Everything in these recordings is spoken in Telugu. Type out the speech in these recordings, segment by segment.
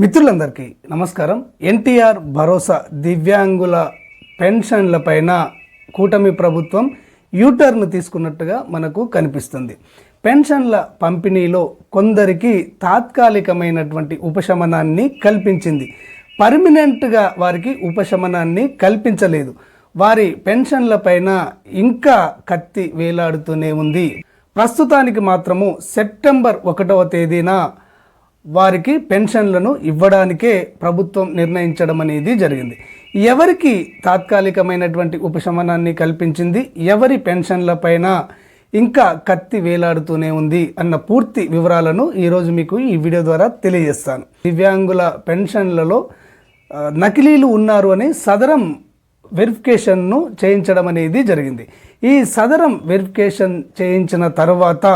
మిత్రులందరికీ నమస్కారం. ఎన్టీఆర్ భరోసా దివ్యాంగుల పెన్షన్లపైన కూటమి ప్రభుత్వం యూటర్న్ తీసుకున్నట్టుగా మనకు కనిపిస్తుంది. పెన్షన్ల పంపిణీలో కొందరికి తాత్కాలికమైనటువంటి ఉపశమనాన్ని కల్పించింది. పర్మినెంట్గా వారికి ఉపశమనాన్ని కల్పించలేదు. వారి పెన్షన్లపైన ఇంకా కత్తి వేలాడుతూనే ఉంది. ప్రస్తుతానికి మాత్రము సెప్టెంబర్ ఒకటవ తేదీన వారికి పెన్షన్లను ఇవ్వడానికే ప్రభుత్వం నిర్ణయించడం అనేది జరిగింది. ఎవరికి తాత్కాలికమైనటువంటి ఉపశమనాన్ని కల్పించింది? ఎవరి పెన్షన్లపైన ఇంకా కత్తి వేలాడుతూనే ఉంది అన్న పూర్తి వివరాలను ఈరోజు మీకు ఈ వీడియో ద్వారా తెలియజేస్తాను. దివ్యాంగుల పెన్షన్లలో నకిలీలు ఉన్నారు అని సదరం వెరిఫికేషన్ను చేయించడం అనేది జరిగింది. ఈ సదరం వెరిఫికేషన్ చేయించిన తర్వాత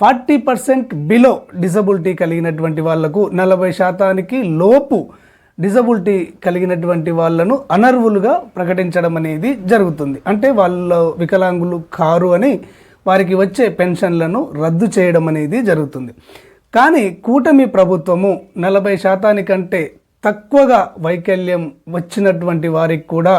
ఫార్టీ పర్సెంట్ బిలో డిజబిలిటీ కలిగినటువంటి వాళ్ళకు నలభై శాతానికి లోపు డిజబిలిటీ కలిగినటువంటి వాళ్ళను అనర్వులుగా ప్రకటించడం అనేది జరుగుతుంది. అంటే వాళ్ళ వికలాంగులు కారు అని వారికి వచ్చే పెన్షన్లను రద్దు చేయడం అనేది జరుగుతుంది. కానీ కూటమి ప్రభుత్వము నలభై శాతానికంటే తక్కువగా వైకల్యం వచ్చినటువంటి వారికి కూడా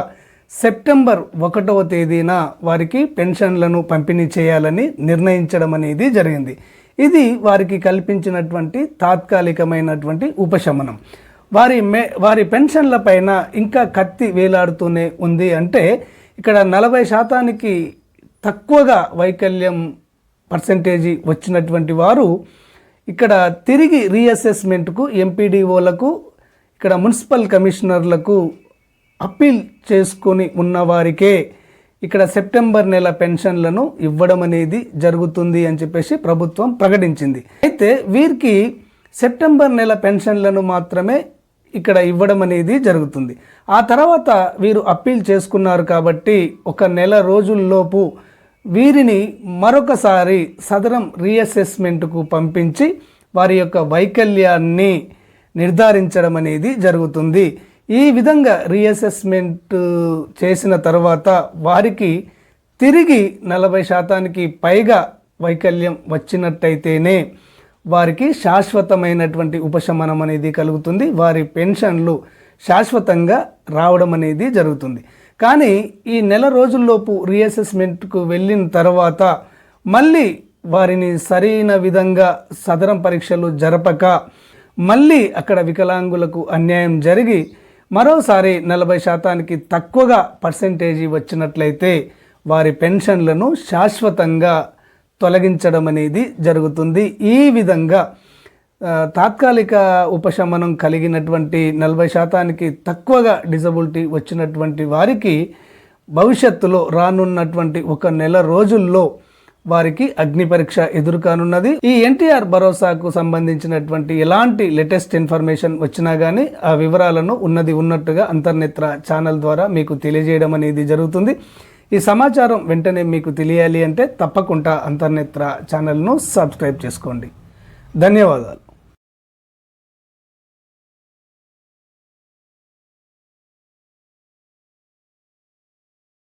సెప్టెంబర్ ఒకటవ తేదీన వారికి పెన్షన్లను పంపిణీ చేయాలని నిర్ణయించడం అనేది జరిగింది. ఇది వారికి కల్పించినటువంటి తాత్కాలికమైనటువంటి ఉపశమనం. వారి మే వారి పెన్షన్ల పైన ఇంకా కత్తి వేలాడుతూనే ఉంది అంటే ఇక్కడ నలభై శాతానికి తక్కువగా వైకల్యం పర్సంటేజీ వచ్చినటువంటి వారు ఇక్కడ తిరిగి రీఅసెస్మెంట్కు ఎంపీడీఓలకు ఇక్కడ మున్సిపల్ కమిషనర్లకు అప్పీల్ చేసుకొని ఉన్నవారికే ఇక్కడ సెప్టెంబర్ నెల పెన్షన్లను ఇవ్వడం అనేది జరుగుతుంది అని చెప్పేసి ప్రభుత్వం ప్రకటించింది. అయితే వీరికి సెప్టెంబర్ నెల పెన్షన్లను మాత్రమే ఇక్కడ ఇవ్వడం అనేది జరుగుతుంది. ఆ తర్వాత వీరు అప్పీల్ చేసుకున్నారు కాబట్టి ఒక నెల రోజుల్లోపు వీరిని మరొకసారి సదరం రీఅసెస్మెంట్కు పంపించి వారి యొక్క వైకల్యాన్ని నిర్ధారించడం అనేది జరుగుతుంది. ఈ విధంగా రీఅసెస్మెంట్ చేసిన తర్వాత వారికి తిరిగి నలభై శాతానికి పైగా వైకల్యం వచ్చినట్టయితేనే వారికి శాశ్వతమైనటువంటి ఉపశమనం అనేది కలుగుతుంది. వారి పెన్షన్లు శాశ్వతంగా రావడం అనేది జరుగుతుంది. కానీ ఈ నెల రోజుల్లోపు రీఅసెస్మెంట్కు వెళ్ళిన తర్వాత మళ్ళీ వారిని సరైన విధంగా సదరం పరీక్షలు జరపక మళ్ళీ అక్కడ వికలాంగులకు అన్యాయం జరిగి మరోసారి నలభై శాతానికి తక్కువగా పర్సెంటేజీ వచ్చినట్లయితే వారి పెన్షన్లను శాశ్వతంగా తొలగించడం అనేది జరుగుతుంది. ఈ విధంగా తాత్కాలిక ఉపశమనం కలిగినటువంటి నలభై శాతానికి తక్కువగా డిజబిలిటీ వచ్చినటువంటి వారికి భవిష్యత్తులో రానున్నటువంటి ఒక నెల రోజుల్లో వారికి అగ్ని పరీక్ష ఎదురుకానున్నది. ఈ ఎన్టీఆర్ భరోసాకు సంబంధించినటువంటి ఎలాంటి లేటెస్ట్ ఇన్ఫర్మేషన్ వచ్చినా కానీ ఆ వివరాలను ఉన్నది ఉన్నట్టుగా అంతర్నేత్ర ఛానల్ ద్వారా మీకు తెలియజేయడం అనేది జరుగుతుంది. ఈ సమాచారం వెంటనే మీకు తెలియాలి అంటే తప్పకుండా అంతర్నేత్ర ఛానల్ను సబ్స్క్రైబ్ చేసుకోండి. ధన్యవాదాలు.